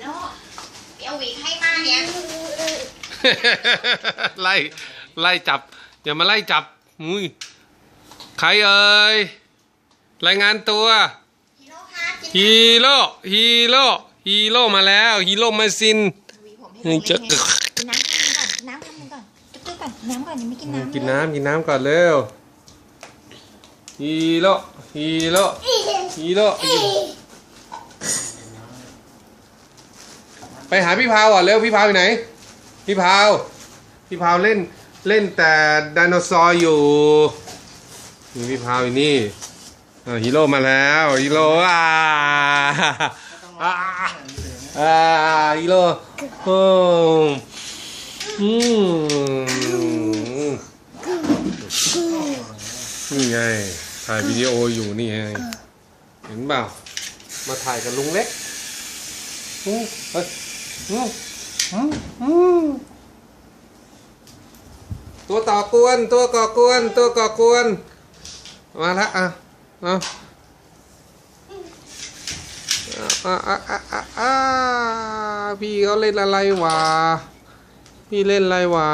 โน่เดี๋ยวหวีให้มาเนี่ยไล่ไล่จับอย่ามาไล่จับมุ้ยใครเอ่ยรายงานตัวฮีโร่คะกินฮีโร่ฮีโร่ฮีโร่มาแล้วฮีโร่มาซินหวีผมให้เฮ้ยเล็กจะๆไงกินน้ำคำนึงก่อนกินน้ำคำนึงก่อนจุ๊บๆก่อน น้ำก่อนยังไม่กินน้ำกินเลยน้ำกินน้ำก่อนเร็วฮีโร่ฮีโร่ฮีโร่ ไปหาพี่พาวก่อนเร็วพี่พาวอยู่ไหน พี่พาวพี่พาวเล่นเล่นแต่ไดโนเสาร์อยู่นี่พี่พาวอยู่นี่ฮีโร่มาแล้วฮีโร่อ่าอ่าอ่าฮีโร่โอ้อืมนี่ไงถ่ายวิดีโออยู่นี่ไงเห็นเปล่ามาถ่ายกับลุงเล็กอื ตัวต่อกวน ตัวก่อกวน ตัวก่อกวน มาละอะเอาอะอะอะอะอะพี่เขาเล่นอะไรวะ พี่เล่นอะไรวะ